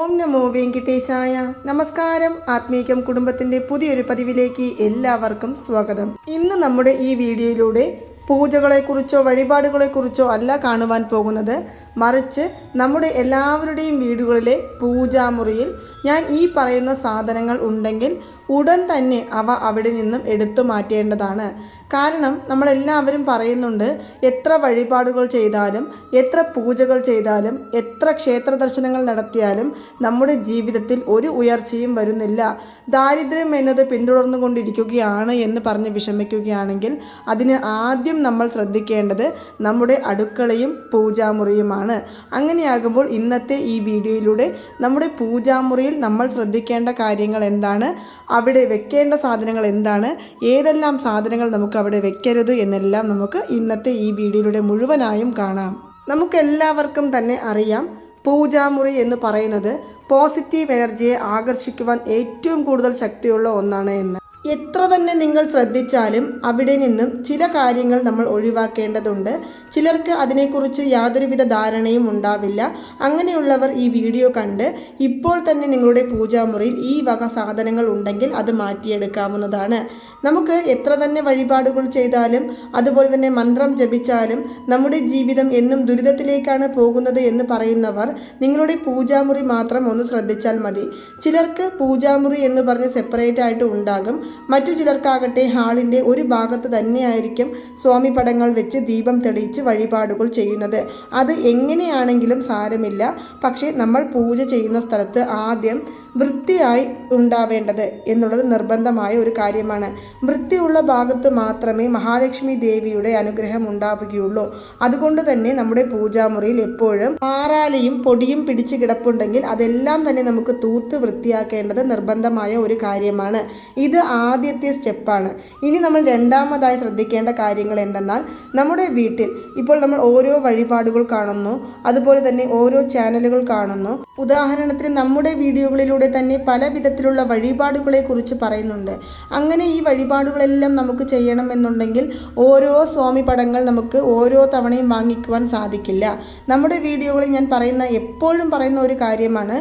ഓം നമോ വെങ്കിട്ടേശായ. നമസ്കാരം. ആത്മീകം കുടുംബത്തിന്റെ പുതിയൊരു പതിവിലേക്ക് എല്ലാവർക്കും സ്വാഗതം. ഇന്ന് നമ്മുടെ ഈ വീഡിയോയിലൂടെ പൂജകളെക്കുറിച്ചോ വഴിപാടുകളെക്കുറിച്ചോ അല്ല കാണുവാൻ പോകുന്നത്. മറിച്ച് നമ്മുടെ എല്ലാവരുടെയും വീടുകളിലെ പൂജാമുറിയിൽ ഞാൻ ഈ പറയുന്ന സാധനങ്ങൾ ഉണ്ടെങ്കിൽ ഉടൻ തന്നെ അവ അവിടെ നിന്നും എടുത്തു മാറ്റേണ്ടതാണ്. കാരണം നമ്മളെല്ലാവരും പറയുന്നുണ്ട് എത്ര വഴിപാടുകൾ ചെയ്താലും എത്ര പൂജകൾ ചെയ്താലും എത്ര ക്ഷേത്ര ദർശനങ്ങൾ നടത്തിയാലും നമ്മുടെ ജീവിതത്തിൽ ഒരു ഉയർച്ചയും വരുന്നില്ല. ദാരിദ്ര്യം എന്നത് പിന്തുടർന്നുകൊണ്ടിരിക്കുകയാണ് എന്ന് പറഞ്ഞ് വിഷമിക്കുകയാണെങ്കിൽ അതിന് ആദ്യം നമ്മൾ ശ്രദ്ധിക്കേണ്ടത് നമ്മുടെ അടുക്കളയും പൂജാമുറിയുമാണ്. അങ്ങനെയാകുമ്പോൾ ഇന്നത്തെ ഈ വീഡിയോയിലൂടെ നമ്മുടെ പൂജാമുറിയിൽ നമ്മൾ ശ്രദ്ധിക്കേണ്ട കാര്യങ്ങൾ എന്താണ്? അവിടെ വെക്കേണ്ട സാധനങ്ങൾ എന്താണ്? ഏതെല്ലാം സാധനങ്ങൾ നമുക്ക് അവിടെ വെക്കരുത് എന്നെല്ലാം നമുക്ക് ഇന്നത്തെ ഈ വീഡിയോയിലൂടെ മുഴുവനായും കാണാം. നമുക്കെല്ലാവർക്കും തന്നെ അറിയാം പൂജാമുറി എന്ന് പറയുന്നത് പോസിറ്റീവ് എനർജിയെ ആകർഷിക്കുവാൻ ഏറ്റവും കൂടുതൽ ശക്തിയുള്ള ഒന്നാണ് എന്ന്. എത്ര തന്നെ നിങ്ങൾ ശ്രദ്ധിച്ചാലും അവിടെ നിന്നും ചില കാര്യങ്ങൾ നമ്മൾ ഒഴിവാക്കേണ്ടതുണ്ട്. ചിലർക്ക് അതിനെക്കുറിച്ച് യാതൊരുവിധ ധാരണയും ഉണ്ടാവില്ല. അങ്ങനെയുള്ളവർ ഈ വീഡിയോ കണ്ട് ഇപ്പോൾ തന്നെ നിങ്ങളുടെ പൂജാമുറിയിൽ ഈ വക സാധനങ്ങൾ ഉണ്ടെങ്കിൽ അത് മാറ്റിയെടുക്കാവുന്നതാണ്. നമുക്ക് എത്ര തന്നെ വഴിപാടുകൾ ചെയ്താലും അതുപോലെ തന്നെ മന്ത്രം ജപിച്ചാലും നമ്മുടെ ജീവിതം എന്നും ദുരിതത്തിലേക്കാണ് പോകുന്നത് എന്ന് പറയുന്നവർ നിങ്ങളുടെ പൂജാമുറി മാത്രം ഒന്ന് ശ്രദ്ധിച്ചാൽ മതി. ചിലർക്ക് പൂജാമുറി എന്ന് പറഞ്ഞ് സെപ്പറേറ്റ് ആയിട്ട് ഉണ്ടാകും. മറ്റു ചിലർക്കാകട്ടെ ഹാളിന്റെ ഒരു ഭാഗത്ത് തന്നെയായിരിക്കും സ്വാമി പടങ്ങൾ വെച്ച് ദീപം തെളിയിച്ച് വഴിപാടുകൾ ചെയ്യുന്നത്. അത് എങ്ങനെയാണെങ്കിലും സാരമില്ല. പക്ഷേ നമ്മൾ പൂജ ചെയ്യുന്ന സ്ഥലത്ത് ആദ്യം വൃത്തിയായി ഉണ്ടാവേണ്ടത് എന്നുള്ളത് നിർബന്ധമായ ഒരു കാര്യമാണ്. വൃത്തിയുള്ള ഭാഗത്ത് മാത്രമേ മഹാലക്ഷ്മി ദേവിയുടെ അനുഗ്രഹം ഉണ്ടാവുകയുള്ളൂ. അതുകൊണ്ട് തന്നെ നമ്മുടെ പൂജാമുറിയിൽ എപ്പോഴും ആറാലയും പൊടിയും പിടിച്ച് കിടപ്പുണ്ടെങ്കിൽ അതെല്ലാം തന്നെ നമുക്ക് തൂത്ത് വൃത്തിയാക്കേണ്ടത് നിർബന്ധമായ ഒരു കാര്യമാണ്. ഇത് ആദ്യത്തെ സ്റ്റെപ്പാണ്. ഇനി നമ്മൾ രണ്ടാമതായി ശ്രദ്ധിക്കേണ്ട കാര്യങ്ങൾ എന്തെന്നാൽ നമ്മുടെ വീട്ടിൽ ഇപ്പോൾ നമ്മൾ ഓരോ വഴിപാടുകൾ കാണുന്നു അതുപോലെ തന്നെ ഓരോ ചാനലുകൾ കാണുന്നു. ഉദാഹരണത്തിന് നമ്മുടെ വീഡിയോകളിലൂടെ തന്നെ പല വിധത്തിലുള്ള വഴിപാടുകളെ കുറിച്ച് പറയുന്നുണ്ട്. അങ്ങനെ ഈ വഴിപാടുകളെല്ലാം നമുക്ക് ചെയ്യണമെന്നുണ്ടെങ്കിൽ ഓരോ സ്വാമി പടങ്ങൾ നമുക്ക് ഓരോ തവണയും വാങ്ങിക്കുവാൻ സാധിക്കില്ല. നമ്മുടെ വീഡിയോകളിൽ ഞാൻ പറയുന്ന എപ്പോഴും പറയുന്ന ഒരു കാര്യമാണ്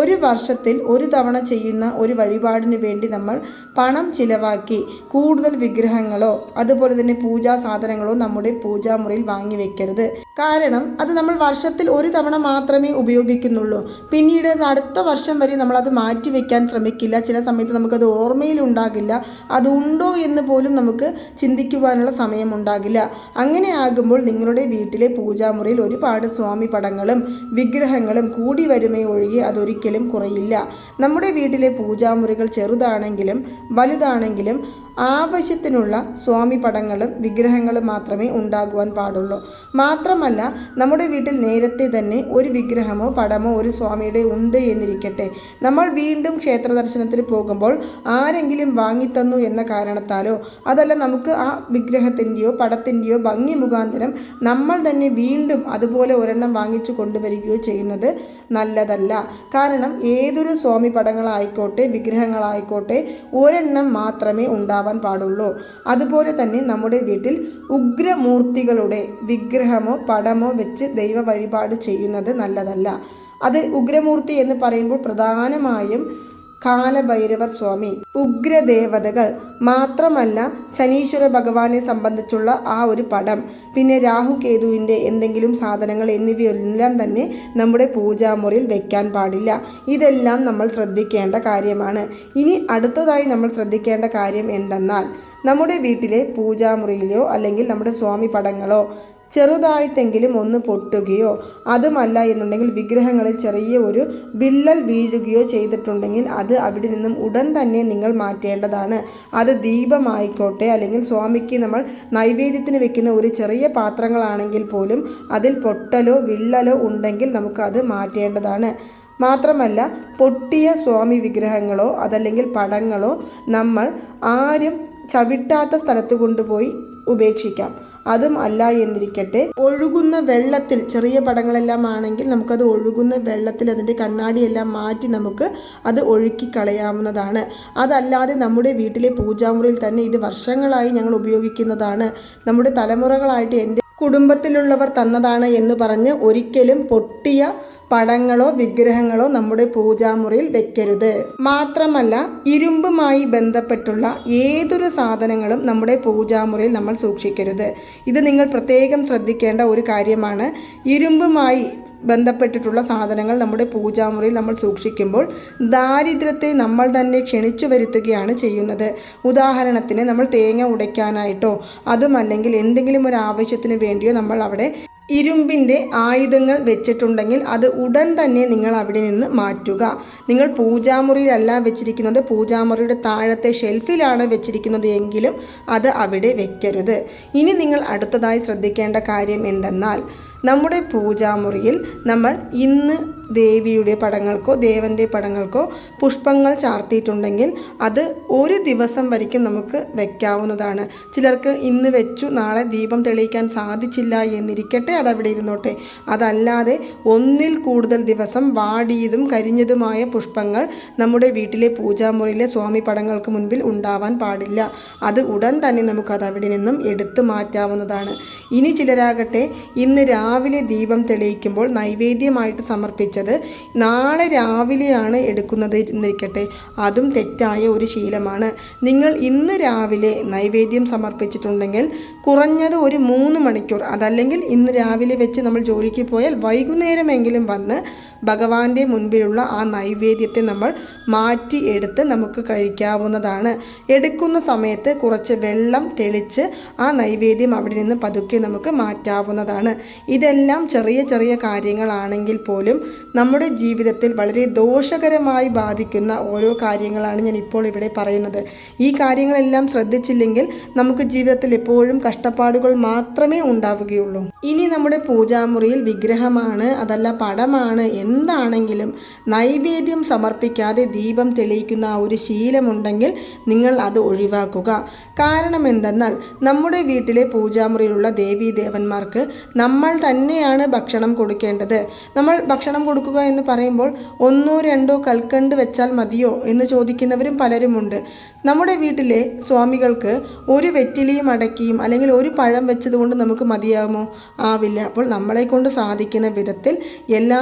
ഒരു വർഷത്തിൽ ഒരു തവണ ചെയ്യുന്ന ഒരു വഴിപാടിന് വേണ്ടി നമ്മൾ പണം ചിലവാക്കി കൂടുതൽ വിഗ്രഹങ്ങളോ അതുപോലെ തന്നെ പൂജാ സാധനങ്ങളോ നമ്മുടെ പൂജാമുറിയിൽ വാങ്ങി വെക്കരുത്. കാരണം അത് നമ്മൾ വർഷത്തിൽ ഒരു തവണ മാത്രമേ ഉപയോഗിക്കുന്നുള്ളൂ. പിന്നീട് അടുത്ത വർഷം വരെ നമ്മൾ അത് മാറ്റി വെക്കാൻ ശ്രമിക്കില്ല. ചില സമയത്ത് നമുക്കത് ഓർമ്മയിൽ ഉണ്ടാകില്ല. അത് ഉണ്ടോ എന്ന് പോലും നമുക്ക് ചിന്തിക്കുവാനുള്ള സമയം ഉണ്ടാകില്ല. അങ്ങനെ ആകുമ്പോൾ നിങ്ങളുടെ വീട്ടിലെ പൂജാമുറിയിൽ ഒരുപാട് സ്വാമി പടങ്ങളും വിഗ്രഹങ്ങളും കൂടി വരുമേ ഒഴികെ അതൊരിക്കലും കുറയില്ല. നമ്മുടെ വീട്ടിലെ പൂജാമുറികൾ ചെറുതാണെങ്കിലും വലുതാണെങ്കിലും ആവശ്യത്തിനുള്ള സ്വാമി പടങ്ങളും വിഗ്രഹങ്ങളും മാത്രമേ ഉണ്ടാകുവാൻ പാടുള്ളൂ. മാത്രമല്ല നമ്മുടെ വീട്ടിൽ നേരത്തെ തന്നെ ഒരു വിഗ്രഹമോ പടമോ ഒരു സ്വാമിയുടെ ഉണ്ട് എന്നിരിക്കട്ടെ. നമ്മൾ വീണ്ടും ക്ഷേത്ര ദർശനത്തിന് പോകുമ്പോൾ ആരെങ്കിലും വാങ്ങിത്തന്നു എന്ന കാരണത്താലോ അതല്ല നമുക്ക് ആ വിഗ്രഹത്തിന്റെയോ പടത്തിന്റെയോ ഭംഗി മുഖാന്തരം നമ്മൾ തന്നെ വീണ്ടും അതുപോലെ ഒരെണ്ണം വാങ്ങിച്ചു കൊണ്ടുവരികയോ ചെയ്യുന്നത് നല്ലതല്ല. കാരണം ഏതൊരു സ്വാമി പടങ്ങളായിക്കോട്ടെ വിഗ്രഹങ്ങളായിക്കോട്ടെ ഒരെണ്ണം മാത്രമേ ഉണ്ടാവാൻ പാടുള്ളൂ. അതുപോലെ തന്നെ നമ്മുടെ വീട്ടിൽ ഉഗ്രമൂർത്തികളുടെ വിഗ്രഹമോ പടമോ വെച്ച് ദൈവ വഴിപാട് ചെയ്യുന്നത് നല്ലതല്ല. അത് ഉഗ്രമൂർത്തി എന്ന് പറയുമ്പോൾ പ്രധാനമായും കാലഭൈരവർ സ്വാമി ഉഗ്രദേവതകൾ മാത്രമല്ല ശനീശ്വര ഭഗവാനെ സംബന്ധിച്ചുള്ള ആ ഒരു പടം. പിന്നെ രാഹുകേതുവിന്റെ എന്തെങ്കിലും സാധനങ്ങൾ എന്നിവയെല്ലാം തന്നെ നമ്മുടെ പൂജാമുറിയിൽ വെക്കാൻ പാടില്ല. ഇതെല്ലാം നമ്മൾ ശ്രദ്ധിക്കേണ്ട കാര്യമാണ്. ഇനി അടുത്തതായി നമ്മൾ ശ്രദ്ധിക്കേണ്ട കാര്യം എന്തെന്നാൽ നമ്മുടെ വീട്ടിലെ പൂജാമുറിയിലോ അല്ലെങ്കിൽ നമ്മുടെ സ്വാമി പടങ്ങളോ ചെറുതായിട്ടെങ്കിലും ഒന്ന് പൊട്ടുകയോ അതുമല്ല എന്നുണ്ടെങ്കിൽ വിഗ്രഹങ്ങളിൽ ചെറിയ ഒരു വിള്ളൽ വീഴുകയോ ചെയ്തിട്ടുണ്ടെങ്കിൽ അത് അവിടെ നിന്നും ഉടൻ തന്നെ നിങ്ങൾ മാറ്റേണ്ടതാണ്. അത് ദീപമായിക്കോട്ടെ അല്ലെങ്കിൽ സ്വാമിക്ക് നമ്മൾ നൈവേദ്യത്തിന് വെക്കുന്ന ഒരു ചെറിയ പാത്രങ്ങളാണെങ്കിൽ പോലും അതിൽ പൊട്ടലോ വിള്ളലോ ഉണ്ടെങ്കിൽ നമുക്കത് മാറ്റേണ്ടതാണ്. മാത്രമല്ല പൊട്ടിയ സ്വാമി വിഗ്രഹങ്ങളോ അതല്ലെങ്കിൽ പടങ്ങളോ നമ്മൾ ആരും ചവിട്ടാത്ത സ്ഥലത്ത് കൊണ്ടുപോയി ഉപേക്ഷിക്കാം. അതും അല്ല എന്നിരിക്കട്ടെ. ഒഴുകുന്ന വെള്ളത്തിൽ ചെറിയ പടങ്ങളെല്ലാം ആണെങ്കിൽ നമുക്കത് ഒഴുകുന്ന വെള്ളത്തിൽ അതിന്റെ കണ്ണാടിയെല്ലാം മാറ്റി നമുക്ക് അത് ഒഴുക്കി കളയാവുന്നതാണ് അതല്ലാതെ നമ്മുടെ വീട്ടിലെ പൂജാമുറിയിൽ തന്നെ ഇത് വർഷങ്ങളായി ഞങ്ങൾ ഉപയോഗിക്കുന്നതാണ്. നമ്മുടെ തലമുറകളായിട്ട് എന്റെ കുടുംബത്തിലുള്ളവർ തന്നതാണ് എന്ന് പറഞ്ഞ് ഒരിക്കലും പൊട്ടിയ പടങ്ങളോ വിഗ്രഹങ്ങളോ നമ്മുടെ പൂജാമുറിയിൽ വെക്കരുത്. മാത്രമല്ല ഇരുമ്പുമായി ബന്ധപ്പെട്ടുള്ള ഏതൊരു സാധനങ്ങളും നമ്മുടെ പൂജാമുറിയിൽ നമ്മൾ സൂക്ഷിക്കരുത്. ഇത് നിങ്ങൾ പ്രത്യേകം ശ്രദ്ധിക്കേണ്ട ഒരു കാര്യമാണ്. ഇരുമ്പുമായി ബന്ധപ്പെട്ടിട്ടുള്ള സാധനങ്ങൾ നമ്മുടെ പൂജാമുറിയിൽ നമ്മൾ സൂക്ഷിക്കുമ്പോൾ ദാരിദ്ര്യത്തെ നമ്മൾ തന്നെ ക്ഷണിച്ചു വരുത്തുകയാണ് ചെയ്യുന്നത്. ഉദാഹരണത്തിന് നമ്മൾ തേങ്ങ ഉടയ്ക്കാനായിട്ടോ അതുമല്ലെങ്കിൽ എന്തെങ്കിലും ഒരു ആവശ്യത്തിന് വേണ്ടിയോ നമ്മൾ അവിടെ ഇരുമ്പിന്റെ ആയുധങ്ങൾ വെച്ചിട്ടുണ്ടെങ്കിൽ അത് ഉടൻ തന്നെ നിങ്ങൾ അവിടെ നിന്ന് മാറ്റുക. നിങ്ങൾ പൂജാമുറിയിലല്ല വെച്ചിരിക്കുന്നത്. പൂജാമുറിയുടെ താഴത്തെ ഷെൽഫിലാണ് വെച്ചിരിക്കുന്നത് എങ്കിലും അത് അവിടെ വെക്കരുത്. ഇനി നിങ്ങൾ അടുത്തതായി ശ്രദ്ധിക്കേണ്ട കാര്യം എന്തെന്നാൽ നമ്മുടെ പൂജാമുറിയിൽ നമ്മൾ ഇന്ന് ദേവിയുടെ പടങ്ങൾക്കോ ദേവന്റെ പടങ്ങൾക്കോ പുഷ്പങ്ങൾ ചാർത്തിയിട്ടുണ്ടെങ്കിൽ അത് ഒരു ദിവസം വരയ്ക്കും നമുക്ക് വെക്കാവുന്നതാണ്. ചിലർക്ക് ഇന്ന് വെച്ചു നാളെ ദീപം തെളിയിക്കാൻ സാധിച്ചില്ല എന്നിരിക്കട്ടെ അതവിടെ ഇരുന്നോട്ടെ. അതല്ലാതെ ഒന്നിൽ കൂടുതൽ ദിവസം വാടിയതും കരിഞ്ഞതുമായ പുഷ്പങ്ങൾ നമ്മുടെ വീട്ടിലെ പൂജാമുറിയിലെ സ്വാമി പടങ്ങൾക്ക് മുൻപിൽ ഉണ്ടാവാൻ പാടില്ല. അത് ഉടൻ തന്നെ നമുക്കത് അവിടെ നിന്നും എടുത്തു മാറ്റാവുന്നതാണ്. ഇനി ചിലരാകട്ടെ ഇന്ന് രാവിലെ ദീപം തെളിയിക്കുമ്പോൾ നൈവേദ്യമായിട്ട് സമർപ്പിച്ചത് നാളെ രാവിലെയാണ് എടുക്കുന്നത് എന്നിരിക്കട്ടെ അതും തെറ്റായ ഒരു ശീലമാണ്. നിങ്ങൾ ഇന്ന് രാവിലെ നൈവേദ്യം സമർപ്പിച്ചിട്ടുണ്ടെങ്കിൽ കുറഞ്ഞത് ഒരു മൂന്ന് മണിക്കൂർ അതല്ലെങ്കിൽ ഇന്ന് രാവിലെ വെച്ച് നമ്മൾ ജോലിക്ക് പോയാൽ വൈകുന്നേരമെങ്കിലും വന്ന് ഭഗവാന്റെ മുൻപിലുള്ള ആ നൈവേദ്യത്തെ നമ്മൾ മാറ്റി എടുത്ത് നമുക്ക് കഴിക്കാവുന്നതാണ്. എടുക്കുന്ന സമയത്ത് കുറച്ച് വെള്ളം തെളിച്ച് ആ നൈവേദ്യം അവിടെ നിന്ന് പതുക്കെ നമുക്ക് മാറ്റാവുന്നതാണ്. ഇതെല്ലാം ചെറിയ ചെറിയ കാര്യങ്ങളാണെങ്കിൽ പോലും നമ്മുടെ ജീവിതത്തിൽ വളരെ ദോഷകരമായി ബാധിക്കുന്ന ഓരോ കാര്യങ്ങളാണ് ഞാൻ ഇപ്പോൾ ഇവിടെ പറയുന്നത്. ഈ കാര്യങ്ങളെല്ലാം ശ്രദ്ധിച്ചില്ലെങ്കിൽ നമുക്ക് ജീവിതത്തിൽ എപ്പോഴും കഷ്ടപ്പാടുകൾ മാത്രമേ ഉണ്ടാവുകയുള്ളൂ. ഇനി നമ്മുടെ പൂജാമുറിയിൽ വിഗ്രഹമാണ് അതല്ല പടമാണ് എന്താണെങ്കിലും നൈവേദ്യം സമർപ്പിക്കാതെ ദീപം തെളിയിക്കുന്ന ഒരു ശീലമുണ്ടെങ്കിൽ നിങ്ങൾ അത് ഒഴിവാക്കുക. കാരണം എന്തെന്നാൽ നമ്മുടെ വീട്ടിലെ പൂജാമുറിയിലുള്ള ദേവീ ദേവന്മാർക്ക് നമ്മൾ തന്നെയാണ് ഭക്ഷണം കൊടുക്കേണ്ടത്. നമ്മൾ ഭക്ഷണം കൊടുക്കുക എന്ന് പറയുമ്പോൾ ഒന്നോ രണ്ടോ കൽക്കണ്ട് വെച്ചാൽ മതിയോ എന്ന് ചോദിക്കുന്നവരും പലരുമുണ്ട്. നമ്മുടെ വീട്ടിലെ സ്വാമികൾക്ക് ഒരു വെറ്റിലിയും അടക്കിയും അല്ലെങ്കിൽ ഒരു പഴം വെച്ചതുകൊണ്ട് നമുക്ക് മതിയാകുമോ? ആവില്ല. അപ്പോൾ നമ്മളെ കൊണ്ട് സാധിക്കുന്ന വിധത്തിൽ എല്ലാ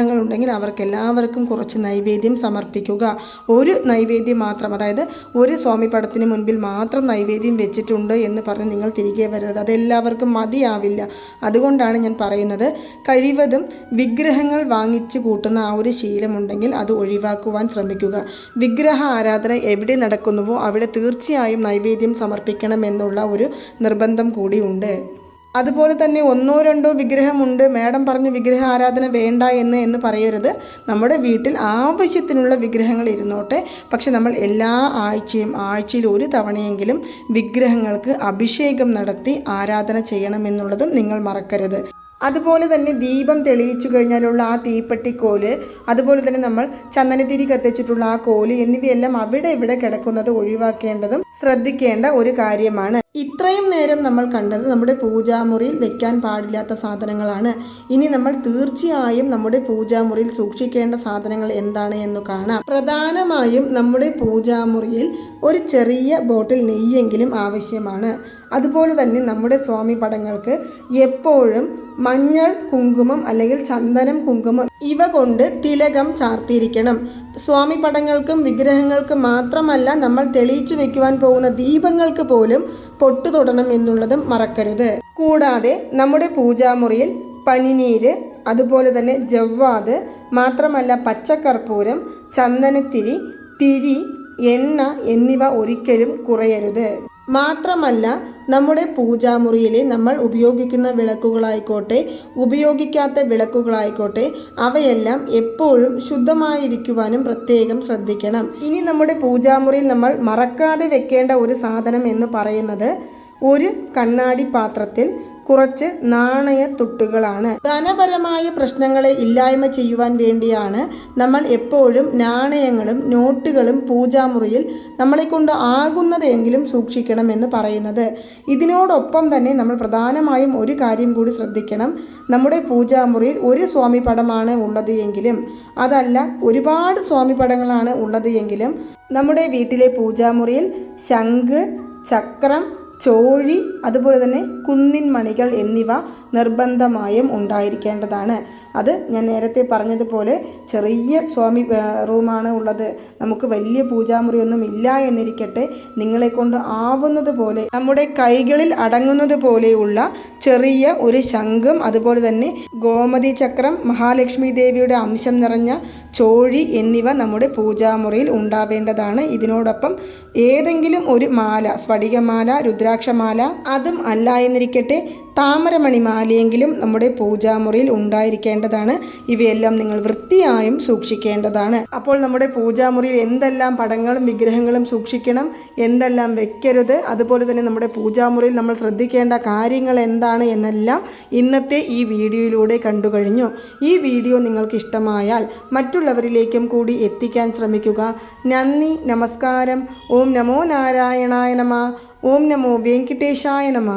വിഗ്രഹങ്ങളുണ്ടെങ്കിൽ അവർക്ക് എല്ലാവർക്കും കുറച്ച് നൈവേദ്യം സമർപ്പിക്കുക. ഒരു നൈവേദ്യം മാത്രം അതായത് ഒരു സ്വാമി പടത്തിന് മുൻപിൽ മാത്രം നൈവേദ്യം വെച്ചിട്ടുണ്ട് എന്ന് പറഞ്ഞ് നിങ്ങൾ തിരികെ വരരുത്. അതെല്ലാവർക്കും മതിയാവില്ല. അതുകൊണ്ടാണ് ഞാൻ പറയുന്നത് കഴിവതും വിഗ്രഹങ്ങൾ വാങ്ങിച്ചു കൂട്ടുന്ന ആ ഒരു ശീലമുണ്ടെങ്കിൽ അത് ഒഴിവാക്കുവാൻ ശ്രമിക്കുക. വിഗ്രഹ ആരാധന എവിടെ നടക്കുന്നുവോ അവിടെ തീർച്ചയായും നൈവേദ്യം സമർപ്പിക്കണമെന്നുള്ള ഒരു നിർബന്ധം കൂടിയുണ്ട് അതുപോലെ തന്നെ ഒന്നോ രണ്ടോ വിഗ്രഹമുണ്ട്. മാഡം പറഞ്ഞു വിഗ്രഹ ആരാധന വേണ്ട എന്ന് എന്ന് പറയരുത്. നമ്മുടെ വീട്ടിൽ ആവശ്യത്തിനുള്ള വിഗ്രഹങ്ങൾ ഇരുന്നോട്ടെ. പക്ഷെ നമ്മൾ എല്ലാ ആഴ്ചയും ആഴ്ചയിൽ ഒരു തവണയെങ്കിലും വിഗ്രഹങ്ങൾക്ക് അഭിഷേകം നടത്തി ആരാധന ചെയ്യണമെന്നുള്ളതും നിങ്ങൾ മറക്കരുത്. അതുപോലെ തന്നെ ദീപം തെളിയിച്ചു കഴിഞ്ഞാലുള്ള ആ തീപ്പെട്ടിക്കോൽ അതുപോലെ തന്നെ നമ്മൾ ചന്ദനത്തിരി കത്തിച്ചിട്ടുള്ള ആ കോൽ എന്നിവയെല്ലാം അവിടെ ഇവിടെ കിടക്കുന്നത് ഒഴിവാക്കേണ്ടതും ശ്രദ്ധിക്കേണ്ട ഒരു കാര്യമാണ്. ഇത്രയും നേരം നമ്മൾ കണ്ടത് നമ്മുടെ പൂജാമുറിയിൽ വെക്കാൻ പാടില്ലാത്ത സാധനങ്ങളാണ്. ഇനി നമ്മൾ തീർച്ചയായും നമ്മുടെ പൂജാമുറിയിൽ സൂക്ഷിക്കേണ്ട സാധനങ്ങൾ എന്താണ് എന്ന് കാണാം. പ്രധാനമായും നമ്മുടെ പൂജാമുറിയിൽ ഒരു ചെറിയ ബോട്ടിൽ നെയ്യെങ്കിലും ആവശ്യമാണ്. അതുപോലെ തന്നെ നമ്മുടെ സ്വാമി പടങ്ങൾക്ക് എപ്പോഴും മഞ്ഞൾ കുങ്കുമം അല്ലെങ്കിൽ ചന്ദനം കുങ്കുമം ഇവ കൊണ്ട് തിലകം ചാർത്തിയിരിക്കണം. സ്വാമി പടങ്ങൾക്കും വിഗ്രഹങ്ങൾക്കും മാത്രമല്ല നമ്മൾ തെളിയിച്ചു വെക്കുവാൻ പോകുന്ന ദീപങ്ങൾക്ക് പോലും പൊട്ടു തൊടണം എന്നുള്ളതും മറക്കരുത്. കൂടാതെ നമ്മുടെ പൂജാമുറിയിൽ പനിനീര് അതുപോലെ തന്നെ ജവ്വാത് മാത്രമല്ല പച്ചക്കർപ്പൂരം ചന്ദനത്തിരി തിരി എണ്ണ എന്നിവ ഒരിക്കലും കുറയരുത്. മാത്രമല്ല നമ്മുടെ പൂജാമുറിയിലെ നമ്മൾ ഉപയോഗിക്കുന്ന വിളക്കുകളായിക്കോട്ടെ ഉപയോഗിക്കാത്ത വിളക്കുകളായിക്കോട്ടെ അവയെല്ലാം എപ്പോഴും ശുദ്ധമായിരിക്കുവാനും പ്രത്യേകം ശ്രദ്ധിക്കണം. ഇനി നമ്മുടെ പൂജാമുറിയിൽ നമ്മൾ മറക്കാതെ വെക്കേണ്ട ഒരു സാധനം എന്ന് പറയുന്നത് ഒരു കണ്ണാടി പാത്രത്തിൽ കുറച്ച് നാണയ തുട്ടുകളാണ്. ധനപരമായ പ്രശ്നങ്ങളെ ഇല്ലായ്മ ചെയ്യുവാൻ വേണ്ടിയാണ് നമ്മൾ എപ്പോഴും നാണയങ്ങളും നോട്ടുകളും പൂജാമുറിയിൽ നമ്മളെ കൊണ്ട് ആകുന്നതെങ്കിലും സൂക്ഷിക്കണം എന്ന് പറയുന്നത്. ഇതിനോടൊപ്പം തന്നെ നമ്മൾ പ്രധാനമായും ഒരു കാര്യം കൂടി ശ്രദ്ധിക്കണം. നമ്മുടെ പൂജാമുറിയിൽ ഒരു സ്വാമി പടമാണ് ഉള്ളത് എങ്കിലും അതല്ല ഒരുപാട് സ്വാമി പടങ്ങളാണ് ഉള്ളത് എങ്കിലും നമ്മുടെ വീട്ടിലെ പൂജാമുറിയിൽ ശംഖ് ചക്രം ചോഴി അതുപോലെ തന്നെ കുന്നിൻ മണികൾ എന്നിവ നിർബന്ധമായും ഉണ്ടായിരിക്കേണ്ടതാണ്. അത് ഞാൻ നേരത്തെ പറഞ്ഞതുപോലെ ചെറിയ സ്വാമി റൂമാണ് ഉള്ളത്. നമുക്ക് വലിയ പൂജാമുറിയൊന്നും ഇല്ല എന്നിരിക്കട്ടെ. നിങ്ങളെ കൊണ്ട് ആവുന്നത് പോലെ നമ്മുടെ കൈകളിൽ അടങ്ങുന്നത് പോലെയുള്ള ചെറിയ ഒരു ശംഖും അതുപോലെ തന്നെ ഗോമതി ചക്രം മഹാലക്ഷ്മി ദേവിയുടെ അംശം നിറഞ്ഞ ചോഴി എന്നിവ നമ്മുടെ പൂജാമുറിയിൽ ഉണ്ടാവേണ്ടതാണ്. ഇതിനോടൊപ്പം ഏതെങ്കിലും ഒരു മാല സ്ഫടികമാല രുദ്രാക്ഷമാല അതും അല്ല എന്നിരിക്കട്ടെ താമരമണി മാലയെങ്കിലും നമ്മുടെ പൂജാമുറിയിൽ ഉണ്ടായിരിക്കേണ്ടതാണ്. ഇവയെല്ലാം നിങ്ങൾ വൃത്തിയായും സൂക്ഷിക്കേണ്ടതാണ്. അപ്പോൾ നമ്മുടെ പൂജാമുറിയിൽ എന്തെല്ലാം പടങ്ങളും വിഗ്രഹങ്ങളും സൂക്ഷിക്കണം എന്തെല്ലാം വെക്കരുത് അതുപോലെ തന്നെ നമ്മുടെ പൂജാമുറിയിൽ നമ്മൾ ശ്രദ്ധിക്കേണ്ട കാര്യങ്ങൾ എന്താണ് എന്നെല്ലാം ഇന്നത്തെ ഈ വീഡിയോയിലൂടെ കണ്ടു കഴിഞ്ഞു ഈ വീഡിയോ നിങ്ങൾക്ക് ഇഷ്ടമായാൽ മറ്റുള്ളവരിലേക്കും കൂടി എത്തിക്കാൻ ശ്രമിക്കുക. നന്ദി നമസ്കാരം. ഓം നമോ നാരായണായ നമ. ഓം നമോ വെങ്കിട്ടേശായ നമ